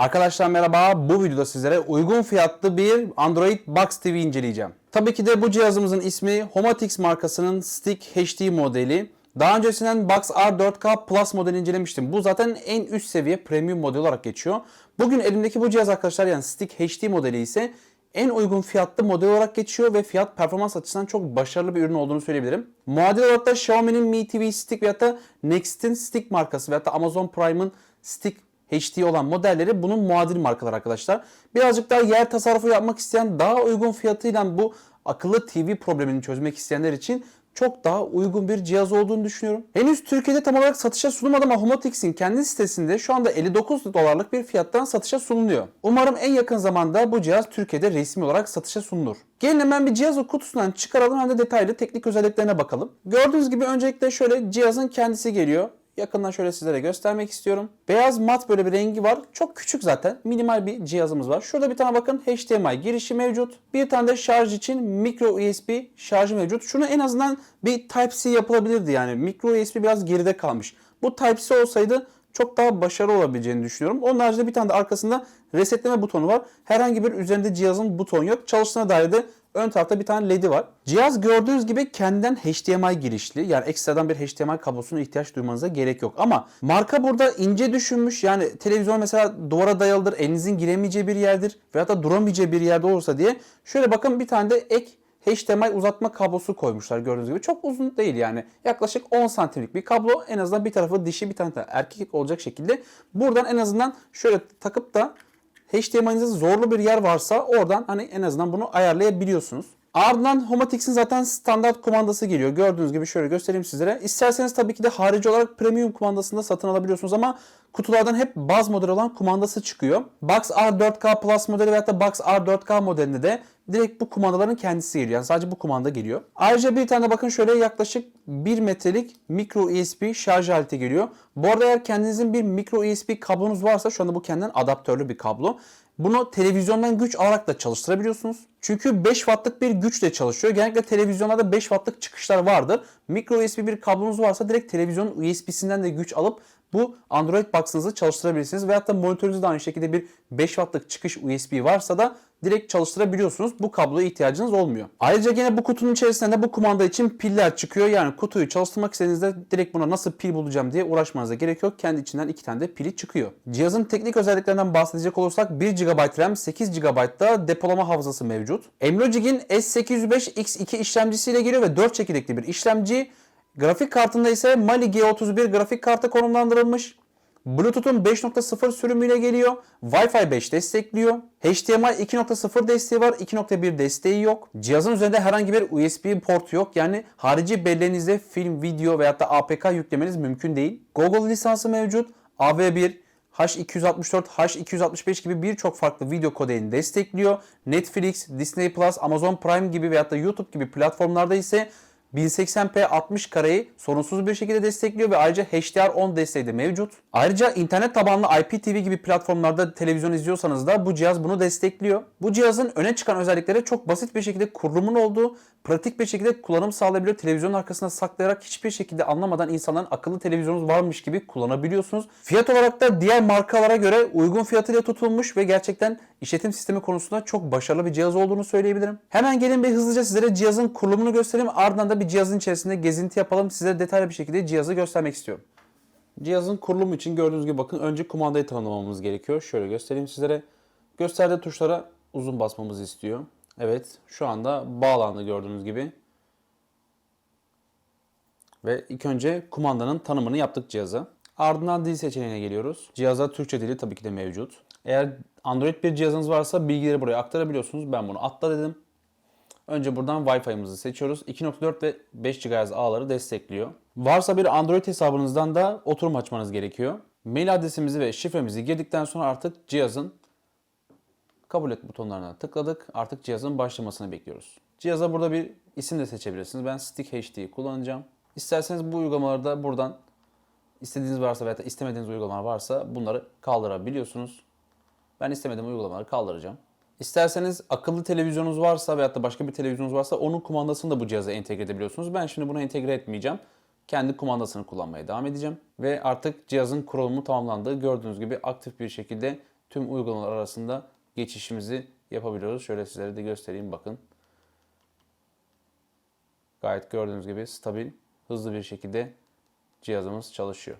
Arkadaşlar merhaba. Bu videoda sizlere uygun fiyatlı bir Android Box TV inceleyeceğim. Tabii ki de bu cihazımızın ismi Homatix markasının Stick HD modeli. Daha öncesinden Box R4K Plus modeli incelemiştim. Bu zaten en üst seviye premium model olarak geçiyor. Bugün elimdeki bu cihaz arkadaşlar yani Stick HD modeli ise en uygun fiyatlı model olarak geçiyor ve fiyat performans açısından çok başarılı bir ürün olduğunu söyleyebilirim. Muadil olarak da Xiaomi'nin Mi TV Stick veyahut da Next'in Stick markası veyahut da Amazon Prime'ın Stick HD olan modelleri bunun muadil markalar arkadaşlar. Birazcık daha yer tasarrufu yapmak isteyen daha uygun fiyatıyla bu akıllı TV problemini çözmek isteyenler için çok daha uygun bir cihaz olduğunu düşünüyorum. Henüz Türkiye'de tam olarak satışa sunulmadı ama Homotix'in kendi sitesinde şu anda 59 dolarlık bir fiyattan satışa sunuluyor. Umarım en yakın zamanda bu cihaz Türkiye'de resmi olarak satışa sunulur. Gelin hemen bir cihazı kutusundan çıkaralım hem de detaylı teknik özelliklerine bakalım. Gördüğünüz gibi öncelikle şöyle cihazın kendisi geliyor. Yakından şöyle sizlere göstermek istiyorum. Beyaz mat böyle bir rengi var. Çok küçük zaten. Minimal bir cihazımız var. Şurada bir tane bakın HDMI girişi mevcut. Bir tane de şarj için micro USB şarjı mevcut. Şunu en azından bir Type-C yapılabilirdi yani. Micro USB biraz geride kalmış. Bu Type-C olsaydı çok daha başarılı olabileceğini düşünüyorum. Onun haricinde bir tane de arkasında resetleme butonu var. Herhangi bir üzerinde cihazın butonu yok. Çalıştığına dair de ön tarafta bir tane LED'i var. Cihaz gördüğünüz gibi kendinden HDMI girişli. Yani ekstradan bir HDMI kablosuna ihtiyaç duymanıza gerek yok. Ama marka burada ince düşünmüş. Yani televizyon mesela duvara dayalıdır. Elinizin giremeyeceği bir yerdir. Veyahut da duramayacağı bir yerde olursa diye. Şöyle bakın bir tane de ek HDMI uzatma kablosu koymuşlar gördüğünüz gibi. Çok uzun değil yani. Yaklaşık 10 santimlik bir kablo. En azından bir tarafı dişi bir tane erkek olacak şekilde. Buradan en azından şöyle takıp da HDMI'nizde zorlu bir yer varsa oradan hani en azından bunu ayarlayabiliyorsunuz. Ardından Homatix'in zaten standart kumandası geliyor. Gördüğünüz gibi şöyle göstereyim sizlere. İsterseniz tabii ki de harici olarak premium kumandasını da satın alabiliyorsunuz ama kutulardan hep baz model olan kumandası çıkıyor. Box R4K Plus modeli veyahut da Box R4K modelinde de direkt bu kumandaların kendisi geliyor. Yani sadece bu kumanda geliyor. Ayrıca bir tane bakın şöyle yaklaşık 1 metrelik micro USB şarj aleti geliyor. Bu arada eğer kendinizin bir micro USB kablonuz varsa şu anda bu kendinden adaptörlü bir kablo. Bunu televizyondan güç alarak da çalıştırabiliyorsunuz. Çünkü 5 wattlık bir güçle çalışıyor. Genellikle televizyonlarda 5 wattlık çıkışlar vardır. Micro USB bir kablonuz varsa direkt televizyonun USB'sinden de güç alıp bu Android Box'ınızı çalıştırabilirsiniz. Veyahut da monitörünüzde aynı şekilde bir 5 wattlık çıkış USB varsa da direkt çalıştırabiliyorsunuz. Bu kabloya ihtiyacınız olmuyor. Ayrıca yine bu kutunun içerisinde de bu kumanda için piller çıkıyor. Yani kutuyu çalıştırmak istediğinizde direkt buna nasıl pil bulacağım diye uğraşmanıza gerek yok. Kendi içinden iki tane de pili çıkıyor. Cihazın teknik özelliklerinden bahsedecek olursak 1 GB RAM, 8 GB da depolama hafızası mevcut. Emlogic'in S805X2 işlemcisiyle geliyor ve 4 çekirdekli bir işlemci. Grafik kartında ise Mali G31 grafik kartı konumlandırılmış. Bluetooth'un 5.0 sürümüyle geliyor. Wi-Fi 5 destekliyor. HDMI 2.0 desteği var. 2.1 desteği yok. Cihazın üzerinde herhangi bir USB port yok. Yani harici bellerinizde film, video veyahut da APK yüklemeniz mümkün değil. Google lisansı mevcut. AV1, H264, H265 gibi birçok farklı video kodeğini destekliyor. Netflix, Disney Amazon Prime gibi veyahut da YouTube gibi platformlarda ise 1080p 60 kareyi sorunsuz bir şekilde destekliyor ve ayrıca HDR10 desteği de mevcut. Ayrıca internet tabanlı IPTV gibi platformlarda televizyon izliyorsanız da bu cihaz bunu destekliyor. Bu cihazın öne çıkan özellikleri çok basit bir şekilde kurulumun olduğu, pratik bir şekilde kullanım sağlayabiliyor. Televizyonun arkasına saklayarak hiçbir şekilde anlamadan insanların akıllı televizyonunuz varmış gibi kullanabiliyorsunuz. Fiyat olarak da diğer markalara göre uygun fiyatıyla tutulmuş ve gerçekten işletim sistemi konusunda çok başarılı bir cihaz olduğunu söyleyebilirim. Hemen gelin bir hızlıca sizlere cihazın kurulumunu göstereyim. Ardından da bir cihazın içerisinde gezinti yapalım. Size detaylı bir şekilde cihazı göstermek istiyorum. Cihazın kurulumu için gördüğünüz gibi bakın önce kumandayı tanımlamamız gerekiyor. Şöyle göstereyim sizlere. Gösterdiği tuşlara uzun basmamızı istiyor. Evet şu anda bağlandı gördüğünüz gibi. Ve ilk önce kumandanın tanımını yaptık cihaza. Ardından dil seçeneğine geliyoruz. Cihazda Türkçe dili tabii ki de mevcut. Eğer Android bir cihazınız varsa bilgileri buraya aktarabiliyorsunuz. Ben bunu atla dedim. Önce buradan Wi-Fi'mizi seçiyoruz. 2.4 ve 5 GHz ağları destekliyor. Varsa bir Android hesabınızdan da oturum açmanız gerekiyor. Mail adresimizi ve şifremizi girdikten sonra artık cihazın kabul et butonlarına tıkladık. Artık cihazın başlamasını bekliyoruz. Cihaza burada bir isim de seçebilirsiniz. Ben Stick HD kullanacağım. İsterseniz bu uygulamalarda buradan istediğiniz varsa veya istemediğiniz uygulamalar varsa bunları kaldırabiliyorsunuz. Ben istemediğim uygulamaları kaldıracağım. İsterseniz akıllı televizyonunuz varsa veyahut da başka bir televizyonunuz varsa onun kumandasını da bu cihaza entegre edebiliyorsunuz. Ben şimdi bunu entegre etmeyeceğim. Kendi kumandasını kullanmaya devam edeceğim. Ve artık cihazın kurulumu tamamlandı. Gördüğünüz gibi aktif bir şekilde tüm uygulamalar arasında geçişimizi yapabiliyoruz. Şöyle sizlere de göstereyim bakın. Gayet gördüğünüz gibi stabil, hızlı bir şekilde cihazımız çalışıyor.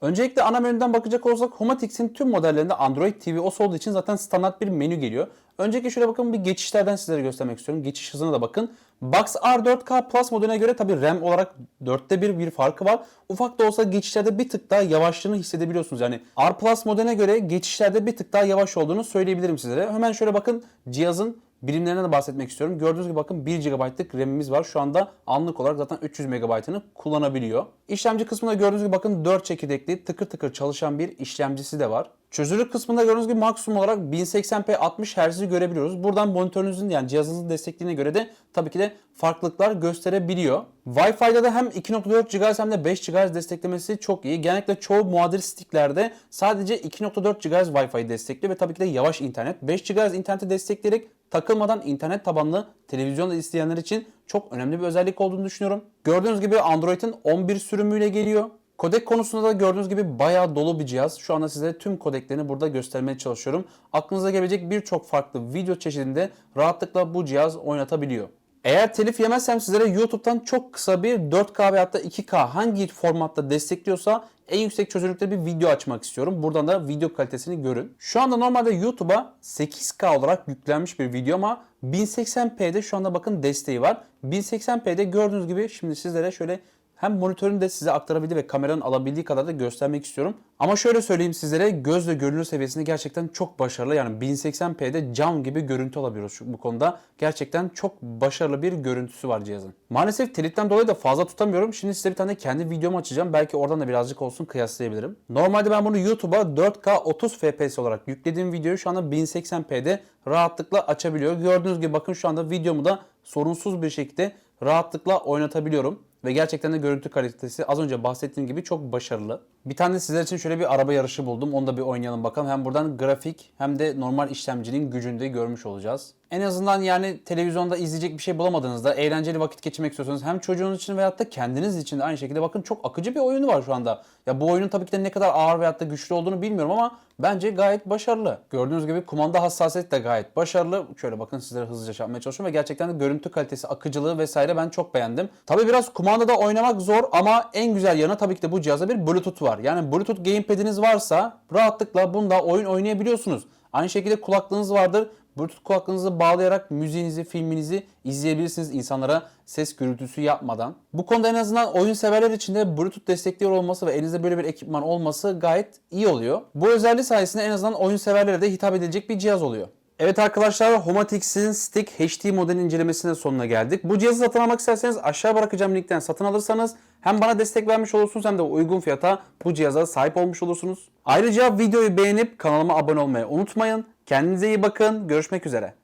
Öncelikle ana menüden bakacak olursak Homatix'in tüm modellerinde Android TV OS olduğu için zaten standart bir menü geliyor. Öncelikle şöyle bakın bir geçişlerden sizlere göstermek istiyorum. Geçiş hızına da bakın. Box R4K Plus modeline göre tabi RAM olarak 4'te 1 bir farkı var. Ufak da olsa geçişlerde bir tık daha yavaşlığını hissedebiliyorsunuz. Yani R Plus modeline göre geçişlerde bir tık daha yavaş olduğunu söyleyebilirim sizlere. Hemen şöyle bakın cihazın birimlerinden de bahsetmek istiyorum. Gördüğünüz gibi bakın 1 GB'lık RAM'imiz var. Şu anda anlık olarak zaten 300 MB'ını kullanabiliyor. İşlemci kısmında gördüğünüz gibi bakın 4 çekirdekli tıkır tıkır çalışan bir işlemcisi de var. Çözünürlük kısmında gördüğünüz gibi maksimum olarak 1080p 60 Hz'i görebiliyoruz. Buradan monitörünüzün yani cihazınızın desteklediğine göre de tabii ki de farklılıklar gösterebiliyor. Wi-Fi'de de hem 2.4 GHz hem de 5 GHz desteklemesi çok iyi. Genellikle çoğu muadil sticklerde sadece 2.4 GHz Wi-Fi destekliyor ve tabii ki de yavaş internet. 5 GHz interneti destekleyerek takılmadan internet tabanlı televizyon izleyenler için çok önemli bir özellik olduğunu düşünüyorum. Gördüğünüz gibi Android'in 11 sürümüyle geliyor. Kodek konusunda da gördüğünüz gibi bayağı dolu bir cihaz. Şu anda size tüm kodeklerini burada göstermeye çalışıyorum. Aklınıza gelebilecek birçok farklı video çeşidinde rahatlıkla bu cihaz oynatabiliyor. Eğer telif yemezsem sizlere YouTube'dan çok kısa bir 4K veya da 2K hangi formatta destekliyorsa en yüksek çözünürlükte bir video açmak istiyorum. Buradan da video kalitesini görün. Şu anda normalde YouTube'a 8K olarak yüklenmiş bir video ama 1080p'de şu anda bakın desteği var. 1080p'de gördüğünüz gibi şimdi sizlere şöyle hem monitörün de size aktarabildiği ve kameranın alabildiği kadar da göstermek istiyorum. Ama şöyle söyleyeyim sizlere gözle görünür seviyesinde gerçekten çok başarılı. Yani 1080p'de cam gibi görüntü alabiliyoruz şu, bu konuda. Gerçekten çok başarılı bir görüntüsü var cihazın. Maalesef telitten dolayı da fazla tutamıyorum. Şimdi size bir tane kendi videomu açacağım. Belki oradan da birazcık olsun kıyaslayabilirim. Normalde ben bunu YouTube'a 4K 30 FPS olarak yüklediğim videoyu şu anda 1080p'de rahatlıkla açabiliyor. Gördüğünüz gibi bakın şu anda videomu da sorunsuz bir şekilde rahatlıkla oynatabiliyorum. Ve gerçekten de görüntü kalitesi az önce bahsettiğim gibi çok başarılı. Bir tane sizler için şöyle bir araba yarışı buldum. Onu da bir oynayalım bakalım. Hem buradan grafik hem de normal işlemcinin gücünü de görmüş olacağız. En azından yani televizyonda izleyecek bir şey bulamadığınızda eğlenceli vakit geçirmek istiyorsanız hem çocuğunuz için veyahut da kendiniz için de aynı şekilde bakın çok akıcı bir oyunu var şu anda. Ya bu oyunun tabii ki de ne kadar ağır veyahut da güçlü olduğunu bilmiyorum ama bence gayet başarılı. Gördüğünüz gibi kumanda hassasiyeti de gayet başarılı. Şöyle bakın sizlere hızlıca şey yapmaya çalışıyorum ve gerçekten de görüntü kalitesi, akıcılığı vesaire ben çok beğendim. Tabii biraz kumandada oynamak zor ama en güzel yanı tabii ki de bu cihazda bir Bluetooth var. Yani Bluetooth gamepad'iniz varsa rahatlıkla bunda oyun oynayabiliyorsunuz. Aynı şekilde kulaklığınız vardır. Bluetooth kulaklığınızı bağlayarak müziğinizi, filminizi izleyebilirsiniz insanlara ses gürültüsü yapmadan. Bu konuda en azından oyun severler için de Bluetooth destekliyor olması ve elinizde böyle bir ekipman olması gayet iyi oluyor. Bu özelliği sayesinde en azından oyun severlere de hitap edilecek bir cihaz oluyor. Evet arkadaşlar Homatix'in Stick HD model incelemesine sonuna geldik. Bu cihazı satın almak isterseniz aşağı bırakacağım linkten satın alırsanız hem bana destek vermiş olursunuz hem de uygun fiyata bu cihaza sahip olmuş olursunuz. Ayrıca videoyu beğenip kanalıma abone olmayı unutmayın. Kendinize iyi bakın. Görüşmek üzere.